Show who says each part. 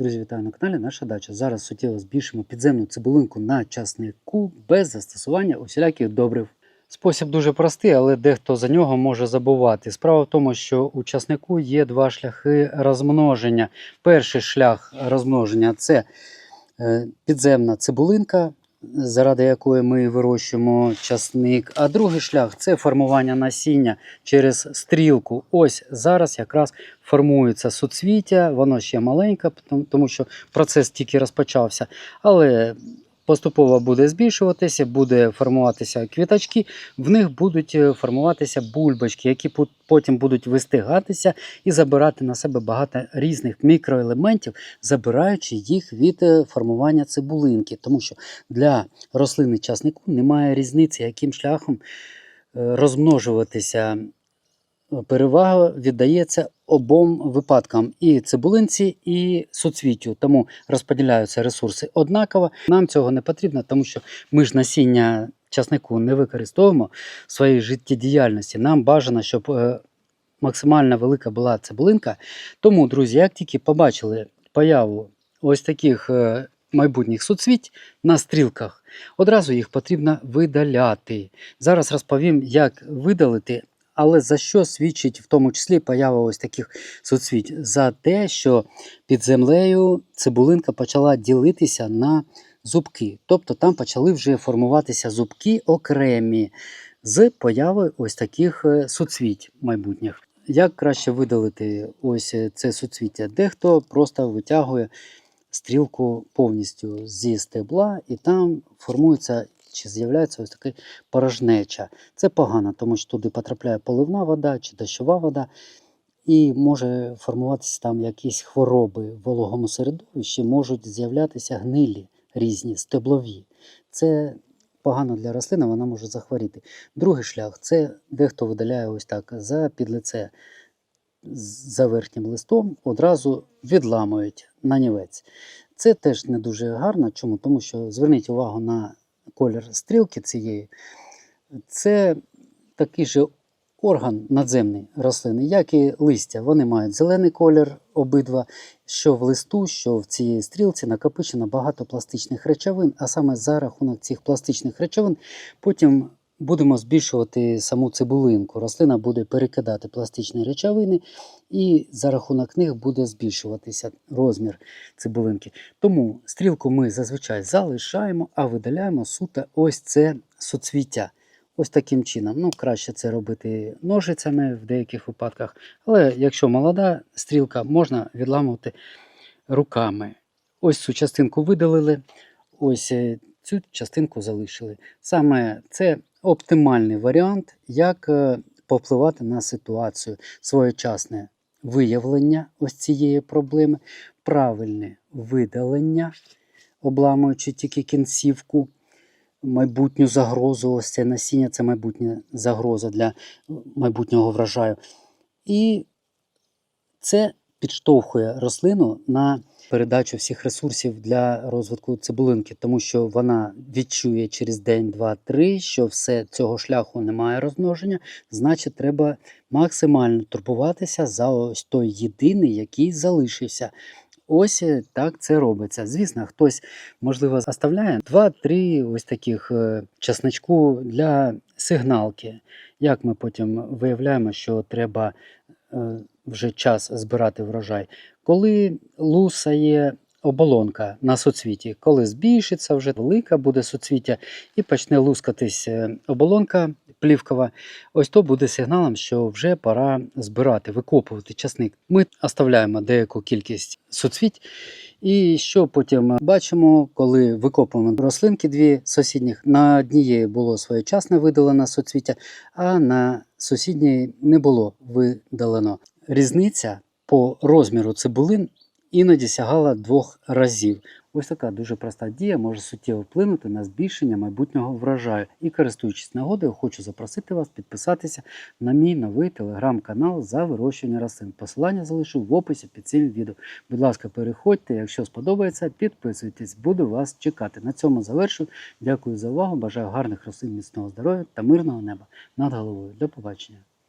Speaker 1: Друзі, вітаю на каналі Наша дача. Зараз суттєво збільшимо підземну цибулинку на часнику без застосування усіляких добрив. Спосіб дуже простий, але дехто за нього може забувати. Справа в тому, що у часнику є два шляхи розмноження. Перший шлях розмноження це е, підземна цибулинка, заради якої ми вирощуємо часник. А другий шлях це формування насіння через стрілку. Ось зараз якраз формується суцвіття, воно ще маленьке, тому- що процес тільки розпочався. Але поступово буде збільшуватися, буде формуватися квіточки, в них будуть е, формуватися бульбочки, які потім будуть вистигатися і забирати на себе багато різних мікроелементів, забираючи їх від е, формування цибулинки. Тому що для рослини часнику немає різниці, яким шляхом е, розмножуватися. Перевага віддається обом випадкам і цибулинці, і суцвіттю. Тому розподіляються ресурси однаково. Нам цього не потрібно, тому що ми ж насіння часнику не використовуємо в своїй життєдіяльності. Нам бажано, щоб е, максимально велика була цибулинка. Тому, друзі, як тільки побачили появу ось таких е, майбутніх суцвіть на стрілках, одразу їх потрібно видаляти. Зараз розповім, як видалити. Але за що свідчить в тому числі поява ось таких суцвіть? За те, що під землею цибулинка почала ділитися на зубки. Тобто там почали вже формуватися зубки окремі з появою ось таких е, суцвіть майбутніх. Як краще видалити ось е, це суцвіття? Дехто просто витягує стрілку повністю зі стебла, і там формується чи з'являється ось така порожнеча. Це погано, тому що туди потрапляє поливна вода чи дощова вода, і може формуватися там якісь хвороби в вологому середовищі, можуть з'являтися гнилі різні, стеблові. Це погано для рослини, вона може захворіти. Другий шлях це дехто видаляє ось так за підлице за верхнім листом, одразу відламують нанівець. Це теж не дуже гарно. Чому? Тому що зверніть увагу на колір стрілки цієї. Це такий же орган надземний рослини, як і листя. Вони мають зелений колір обидва. Що в листу, що в цій стрілці накопичено багато пластичних речовин, а саме за рахунок цих пластичних речовин потім будемо збільшувати саму цибулинку. Рослина буде перекидати пластичні речовини, і за рахунок них буде збільшуватися розмір цибулинки. Тому стрілку ми зазвичай залишаємо, а видаляємо суто ось це суцвіття. Ось таким чином. Ну, краще це робити ножицями в деяких випадках. Але якщо молода стрілка, можна відламувати руками. Ось цю частинку видалили, ось е, цю частинку залишили. Саме це оптимальний варіант, як е, повпливати на ситуацію, своєчасне виявлення ось цієї проблеми, правильне видалення, обламуючи тільки кінцівку майбутню загрозу. Ось це насіння це майбутня загроза для майбутнього врожаю. І це підштовхує рослину на передачу всіх ресурсів для розвитку цибулинки, тому що вона відчує через день, два, три, що все цього шляху немає розмноження, значить, треба максимально турбуватися за ось той єдиний, який залишився. Ось е, так це робиться. Звісно, хтось, можливо, оставляє 2-3 ось таких е, часничку для сигналки. Як ми потім виявляємо, що треба е, вже час збирати врожай. Коли лусає оболонка на соцвіті, коли збільшиться вже велика буде соцвіття і почне лускатись е, оболонка плівкова, ось то буде сигналом, що вже пора збирати, викопувати часник. Ми оставляємо деяку кількість соцвіть. І що потім бачимо, коли викопуємо рослинки дві сусідніх, на однієї було своєчасно видалено соцвіття, а на сусідній не було видалено. Різниця по розміру цибулин іноді сягала двох разів. Ось така дуже проста дія може суттєво вплинути на збільшення майбутнього врожаю. І користуючись нагодою, хочу запросити вас підписатися на мій новий телеграм-канал за вирощування рослин. Посилання залишу в описі під цим відео. Будь ласка, переходьте, якщо сподобається, підписуйтесь, буду вас чекати. На цьому завершую. Дякую за увагу. Бажаю гарних рослин, міцного здоров'я та мирного неба над головою. До побачення.